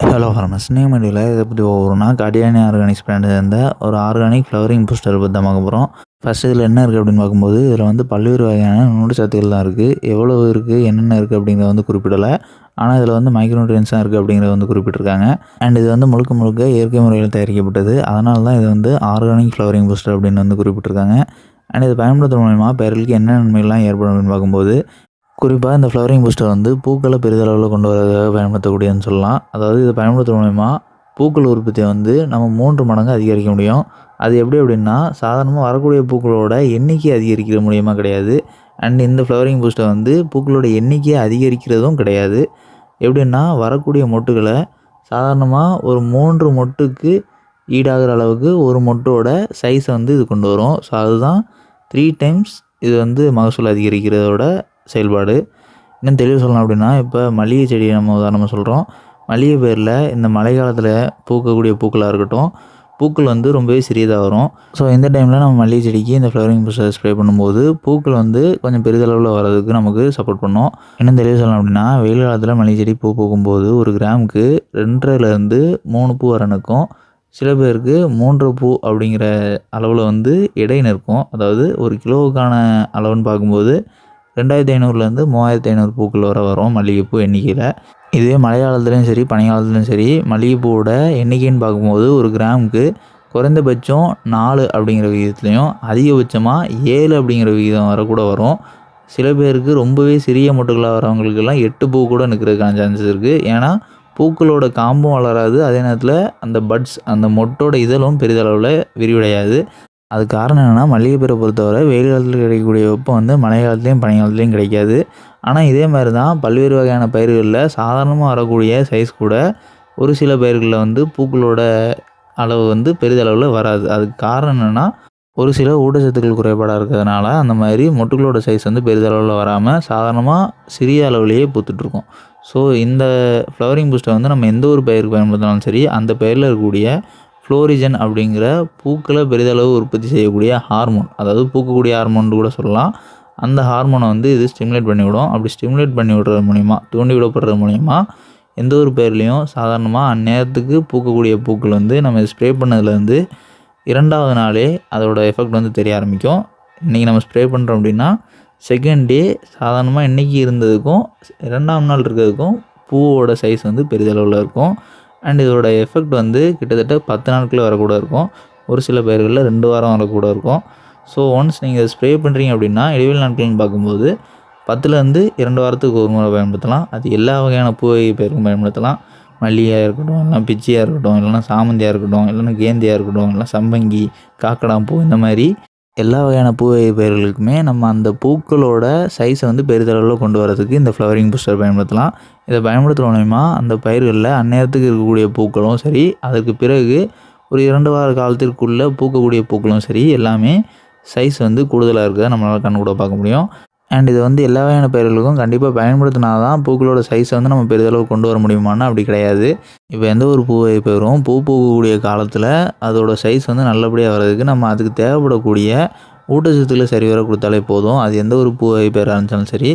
Hello ஃபார்மஸ் நேமடியில் இதை பற்றி ஒரு நாள் கடியானி ஆர்கானிக்ஸ் பிராண்டு சேர்ந்த ஒரு ஆர்கானிக் ஃப்ளவரிங் பூஸ்டர் பற்றி தான் பார்க்க போகிறோம் ஃபஸ்ட் இதில் என்ன இருக்குது அப்படின்னு பார்க்கும்போது இதில் வந்து பல்வேறு வகையான நுண்ணு சத்துக்கள் தான் இருக்குது எவ்வளோ இருக்குது என்னென்ன இருக்குது அப்படிங்கிறத வந்து குறிப்பிடலை. ஆனால் இதில் வந்து மைக்ரோநியூட்ரியன்ஸாக இருக்குது அப்படிங்கிறத வந்து குறிப்பிட்டிருக்காங்க. அண்ட் இது வந்து முழுக்க முழுக்க இயற்கை முறையில் தயாரிக்கப்பட்டது. அதனால தான் இது வந்து ஆர்கானிக் ஃப்ளவரிங் பூஸ்டர் அப்படின்னு வந்து குறிப்பிட்டிருக்காங்க. அண்ட் இது பயன்படுத்துகிற மூலயமா பேர்களுக்கு என்ன நன்மைகள்லாம் ஏற்படும் அப்படின்னு பார்க்கும்போது குறிப்பாக இந்த ஃப்ளவரிங் பூஸ்டர் வந்து பூக்களை பெரிதளவில் கொண்டு வரதுக்காக பயன்படுத்தக்கூடியதுன்னு சொல்லலாம். அதாவது இதை பயன்படுத்துகிற மூலயமா பூக்கள் உற்பத்தியை வந்து நம்ம மூன்று மடங்கு அதிகரிக்க முடியும். அது எப்படி அப்படின்னா சாதாரணமாக வரக்கூடிய பூக்களோட எண்ணிக்கை அதிகரிக்கிற மூலியமாக கிடையாது. அண்ட் இந்த ஃப்ளவரிங் பூஸ்டர் வந்து பூக்களோட எண்ணிக்கையை அதிகரிக்கிறதும் கிடையாது. எப்படின்னா வரக்கூடிய மொட்டுகளை சாதாரணமாக ஒரு மூன்று மொட்டுக்கு ஈடாகிற அளவுக்கு ஒரு மொட்டோட சைஸை வந்து இது கொண்டு வரும். ஸோ அதுதான் த்ரீ டைம்ஸ் இது வந்து மகசூல் அதிகரிக்கிறதோட செயல்பாடு. இன்னும் தெளிவு சொல்லணும் அப்படின்னா இப்போ மளிகை செடியை நம்ம உதாரணமாக சொல்கிறோம் மளிகை பேரில் இந்த மழை காலத்தில் பூக்கக்கூடிய பூக்களாக இருக்கட்டும் பூக்கள் வந்து ரொம்பவே சிறியதாக வரும். ஸோ இந்த டைமில் நம்ம மல்லிகை செடிக்கு இந்த ஃப்ளவரிங் பூஸ்டர் ஸ்ப்ரே பண்ணும்போது பூக்கள் வந்து கொஞ்சம் பெரிதளவில் வர்றதுக்கு நமக்கு சப்போர்ட் பண்ணும். இன்னும் தெளிவு சொல்லணும் அப்படின்னா வெயில் காலத்தில் மல்லிகை செடி பூ பூக்கும்போது ஒரு கிராமுக்கு ரெண்டரைலேருந்து மூணு பூ வர நிற்கும் சில பேருக்கு மூன்று பூ அப்படிங்கிற அளவில் வந்து இடை நிற்கும். அதாவது ஒரு கிலோவுக்கான அளவுன்னு பார்க்கும்போது ரெண்டாயிரத்தி ஐநூறுலேருந்து மூவாயிரத்தி ஐநூறு பூக்கள் வர வரும் மல்லிகைப்பூ எண்ணிக்கையில். இதுவே மழைக்காலத்துலேயும் சரி பனிகாலத்துலையும் சரி மல்லிகைப்பூவோட எண்ணிக்கைன்னு பார்க்கும்போது ஒரு கிராமுக்கு குறைந்தபட்சம் நாலு அப்படிங்கிற விகிதத்துலையும் அதிகபட்சமாக ஏழு அப்படிங்கிற விகிதம் வர கூட வரும். சில பேருக்கு ரொம்பவே சிறிய மொட்டுகளாக வரவங்களுக்கெல்லாம் எட்டு பூ கூட நிற்கிறதுக்கான சான்சஸ் இருக்குது ஏன்னா பூக்களோட காம்பும் வளராது. அதே நேரத்தில் அந்த பட்ஸ் அந்த மொட்டோட இதழும் பெரிதளவில் விரிவடையாது. அது காரணம் என்னென்னா மளிகைப்பேரை பொறுத்தவரை வெயில் காலத்தில் கிடைக்கக்கூடிய வெப்பம் வந்து மழை காலத்துலேயும் பனி காலத்துலேயும் கிடைக்காது. ஆனால் இதே மாதிரி தான் பல்வேறு வகையான பயிர்களில் சாதாரணமாக வரக்கூடிய சைஸ் கூட ஒரு சில பயிர்களில் வந்து பூக்களோட அளவு வந்து பெரிதளவில் வராது. அதுக்கு காரணம் என்னென்னா ஒரு சில ஊட்டச்சத்துக்கள் குறைபாடாக இருக்கிறதுனால அந்த மாதிரி மொட்டுகளோட சைஸ் வந்து பெரிதளவில் வராமல் சாதாரணமாக சிறிய அளவுலேயே பூத்துட்ருக்கோம் ஸோ இந்த ஃப்ளவரிங் பூஸ்ட்டை வந்து நம்ம எந்த ஒரு பயிருக்கு பயன்படுத்தினாலும் சரி அந்த பயிரில் இருக்கக்கூடிய ஃப்ளோரிஜன் அப்படிங்கிற பூக்களை பெரிதளவு உற்பத்தி செய்யக்கூடிய ஹார்மோன் அதாவது பூக்கக்கூடிய ஹார்மோன் கூட சொல்லலாம். அந்த ஹார்மோனை வந்து இது ஸ்டிமுலேட் பண்ணிவிடும். அப்படி ஸ்டிமுலேட் பண்ணி விடுறது மூலிமா தூண்டி விடப்படுறது மூலிமா எந்த ஒரு பேர்லேயும் சாதாரணமாக அந்நேரத்துக்கு பூக்கக்கூடிய பூக்கள் வந்து நம்ம ஸ்ப்ரே பண்ணதுலேருந்து இரண்டாவது நாளே அதோட எஃபெக்ட் வந்து தெரிய ஆரம்பிக்கும். இன்றைக்கி நம்ம ஸ்ப்ரே பண்ணுறோம் அப்படின்னா செகண்ட் டே சாதாரணமாக இன்றைக்கி இருந்ததுக்கும் ரெண்டாம் நாள் இருக்கிறதுக்கும் பூவோட சைஸ் வந்து பெரிதளவில் இருக்கும். அண்ட் இதோட எஃபெக்ட் வந்து கிட்டத்தட்ட பத்து நாட்களே வரக்கூட இருக்கும். ஒரு சில பயிர்களில் ரெண்டு வாரம் வரக்கூட இருக்கும். ஸோ ஒன்ஸ் நீங்கள் ஸ்ப்ரே பண்ணுறீங்க அப்படின்னா இடைவெளி நாட்கள்னு பார்க்கும்போது பத்துலேருந்து இரண்டு வாரத்துக்கு ஒரு முறை பயன்படுத்தலாம். அது எல்லா வகையான பூ வகை பயிருக்கும் பயன்படுத்தலாம். மல்லியாக இருக்கட்டும் இல்லைனா பிச்சியாக இருக்கட்டும் இல்லைனா சாமந்தியாக இருக்கட்டும் இல்லைனா கேந்தியாக இருக்கட்டும் இல்லைனா சம்பங்கி காக்கடாம் பூ இந்த மாதிரி எல்லா வகையான பூ வகை பயிர்களுக்குமே நம்ம அந்த பூக்களோட சைஸை வந்து பெரிதளவில் கொண்டு வரதுக்கு இந்த ஃப்ளவரிங் பூஸ்டர் பயன்படுத்தலாம். இதை பயன்படுத்துகிற மூலயமா அந்த பயிர்களில் அந்நேரத்துக்கு இருக்கக்கூடிய பூக்களும் சரி அதற்கு பிறகு ஒரு இரண்டு வார காலத்திற்குள்ளே பூக்கக்கூடிய பூக்களும் சரி எல்லாமே சைஸ் வந்து கூடுதலாக இருக்கிறத நம்மளால் கண்ணு கூட பார்க்க முடியும். அண்ட் இது வந்து எல்லா வகையான பயிர்களுக்கும் கண்டிப்பாக பயன்படுத்தினா தான் பூக்களோட சைஸை வந்து நம்ம பெரிதளவு கொண்டு வர முடியுமானா அப்படி கிடையாது. இப்போ எந்த ஒரு பூவை பெறும் பூ பூக்கக்கூடிய காலத்தில் அதோட சைஸ் வந்து நல்லபடியாக வர்றதுக்கு நம்ம அதுக்கு தேவைப்படக்கூடிய ஊட்டச்சத்துக்களை சரிவர கொடுத்தாலே போதும். அது எந்த ஒரு பூவை பயிராக இருந்தாலும் சரி.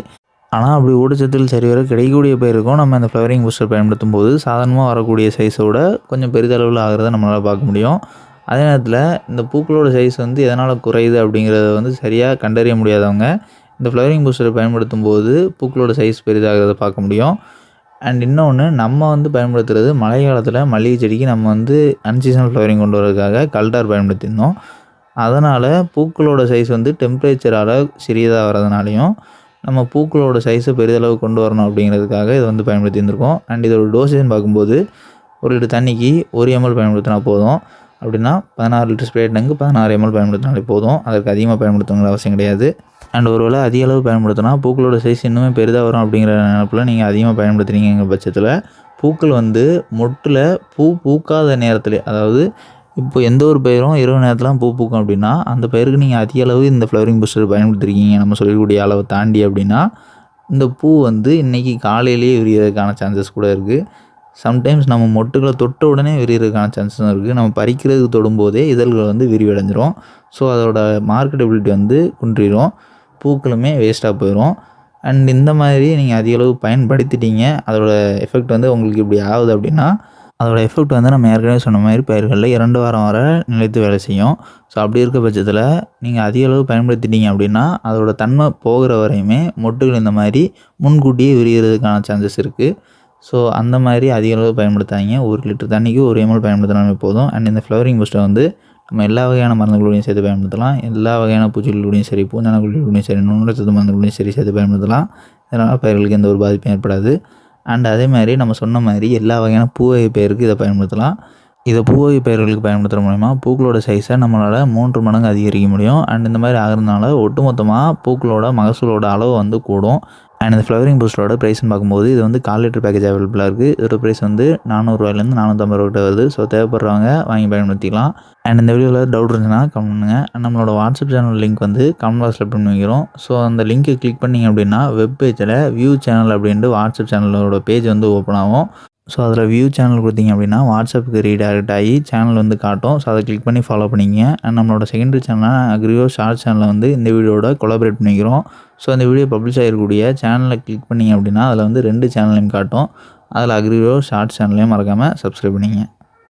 ஆனால் அப்படி ஊட்டச்சத்துக்கள் சரிவர கிடைக்கக்கூடிய பயிருக்கும் நம்ம இந்த ஃப்ளவரிங் பூஸ்டர் பயன்படுத்தும் போது சாதாரணமாக வரக்கூடிய சைஸோட கொஞ்சம் பெரிதளவில் ஆகிறத நம்மளால் பார்க்க முடியும். அதே நேரத்தில் இந்த பூக்களோட சைஸ் வந்து எதனால் குறையுது அப்படிங்கிறத வந்து சரியாக கண்டறிய முடியாதவங்க இந்த ஃப்ளவரிங் பூஸ்டரை பயன்படுத்தும் போது பூக்களோட சைஸ் பெரிதாகிறத பார்க்க முடியும். அண்ட் இன்னொன்று நம்ம வந்து பயன்படுத்துகிறது மழை காலத்தில் மல்லிகை செடிக்கு நம்ம வந்து அன்சீசனல் ஃப்ளவரிங் கொண்டு வரதுக்காக கல்டார் பயன்படுத்தியிருந்தோம். அதனால் பூக்களோட சைஸ் வந்து டெம்பரேச்சரால் சிறியதாக வரதுனாலையும் நம்ம பூக்களோட சைஸை பெரிதளவு கொண்டு வரணும் அப்படிங்கிறதுக்காக இதை வந்து பயன்படுத்தி இருந்திருக்கோம் அண்ட் இதோட டோசேஜ் பார்க்கும்போது ஒரு லிட்டர் தண்ணிக்கு ஒரு எம்எல் பயன்படுத்தினா போதும். அப்படின்னா பதினாறு லிட்டர் ஸ்ப்ரே டங்கு பதினாறு எம்எல் பயன்படுத்தினாலே போதும். அதற்கு அதிகமாக பயன்படுத்தணுங்கிற அவசியம் கிடையாது. அண்ட் ஒருவேளை அதிக அளவு பயன்படுத்தினா பூக்களோட சைஸ் இன்னுமே பெரிதாக வரும் அப்படிங்கிற நினப்பில் நீங்கள் அதிகமாக பயன்படுத்துகிறீங்கிற பட்சத்தில் பூக்கள் வந்து மொட்டில் பூ பூக்காத நேரத்தில் அதாவது இப்போ எந்த ஒரு பயிரும் இரவு நேரத்தில் பூ பூக்கும் அப்படின்னா அந்த பயிருக்கு நீங்கள் அதிக அளவு இந்த ஃப்ளவரிங் பூஸ்டர் பயன்படுத்திருக்கீங்க. நம்ம சொல்லக்கூடிய அளவை தாண்டி அப்படின்னா இந்த பூ வந்து இன்றைக்கி காலையிலேயே விரியறதுக்கான சான்சஸ் கூட இருக்குது சம்டைம்ஸ் நம்ம மொட்டுகளை தொட்ட உடனே விரிகிறதுக்கான சான்சஸும் இருக்குது நம்ம பறிக்கிறதுக்கு தொடும்போதே இதழ்கள் வந்து விரிவடைஞ்சிரும். ஸோ அதோட மார்க்கெட்டபிலிட்டி வந்து குன்றிடும் பூக்களுமே வேஸ்ட்டாக போயிடும் அண்ட் இந்த மாதிரி நீங்கள் அதிக அளவு பயன்படுத்திட்டீங்க அதோட எஃபெக்ட் வந்து உங்களுக்கு இப்படி ஆகுது அப்படின்னா அதோட எஃபெக்ட் வந்து நம்ம ஏற்கனவே சொன்ன மாதிரி பயிர்களில் இரண்டு வாரம் வரை நிலைத்து வேலை செய்யும். ஸோ அப்படி இருக்க பட்சத்தில் நீங்கள் அதிக அளவு பயன்படுத்திட்டீங்க அப்படின்னா அதோட தன்மை போகிற வரையுமே மொட்டுகள் இந்த மாதிரி முன்கூட்டியே விரிகிறதுக்கான சான்சஸ் இருக்குது ஸோ அந்த மாதிரி அதிக அளவு பயன்படுத்தாதீங்க. ஒரு லிட்டர் தண்ணிக்கு ஒரு எம்எல் பயன்படுத்தினாலுமே போதும். அண்ட் இந்த ஃப்ளவரிங் பூஸ்ட்டை வந்து நம்ம எல்லா வகையான மருந்துகளோடையும் சேர்த்து பயன்படுத்தலாம். எல்லா வகையான பூச்சிகளோடையும் சரி பூஞ்சானக்குழியோடையும் சரி நுண்ணுச்சத்து மருந்துகளோடையும் சரி சேர்த்து பயன்படுத்தலாம். இதனால் பயிர்களுக்கு எந்த ஒரு பாதிப்பும் ஏற்படாது. அண்ட் அதே மாதிரி நம்ம சொன்ன மாதிரி எல்லா வகையான பூவகை பயிருக்கு இதை பயன்படுத்தலாம். இதை பூவகை பயிர்களுக்கு பயன்படுத்துகிற மூலிமா பூக்களோட சைஸை நம்மளால் மூன்று மடங்கு அதிகரிக்க முடியும். அண்ட் இந்த மாதிரி ஆகிறதுனால ஒட்டுமொத்தமாக பூக்களோட மகசூலோட அளவு வந்து கூடும். அண்ட் இந்த ஃப்ளவரிங் பூஸ்டரோட ப்ரைஸ்னு பார்க்கும்போது இது வந்து கால் லிட்டர் பேக்கேஜ் அவைலபிளாக இருக்குது இதோட ப்ரைஸ் வந்து நானூறுரூவாயிலேருந்து நானூற்றம்பது ரூபா வருது. ஸோ தேவைப்படுறவங்க வாங்கி பயன்படுத்திக்கலாம். அண்ட் இந்த வீடியோவில் டவுட் இருந்துச்சுன்னா கமெண்ட் பண்ணுங்கள் அண்ட் நம்மளோட வாட்ஸ்அப் சேனல் லிங்க் வந்து கமெண்ட் பாக்ஸில் பண்ணி வைக்கிறோம் ஸோ அந்த லிங்க்கை கிளிக் பண்ணிங்க அப்படின்னா வெப் பேஜில் வியூ சேனல் அப்படின்ட்டு வாட்ஸ்அப் சேனலோட பேஜ் வந்து ஓப்பன் ஆகும். ஸோ அதில் வியூ சேனல் கொடுத்தீங்க அப்படின்னா வாட்ஸ்அப்புக்கு ரீடைரக்ட் ஆகி சேனல் வந்து காட்டும். ஸோ அதை கிளிக் பண்ணி ஃபாலோ பண்ணிங்க. அண்ட் நம்மளோட செகண்டரி சேனலாக அக்ரியோ ஷார்ட் சேனலில் வந்து இந்த வீடியோட கொலாபரேட் பண்ணிக்கிறோம். ஸோ அந்த வீடியோ பப்ளிஷ் ஆகிருக்கக்கூடிய சேனலை கிளிக் பண்ணிங்க அப்படின்னா அதில் வந்து ரெண்டு சேனலையும் காட்டும். அதில் அக்ரியோ ஷார்ட் சேனலையும் மறக்காமல் சப்ஸ்கிரைப் பண்ணிங்க.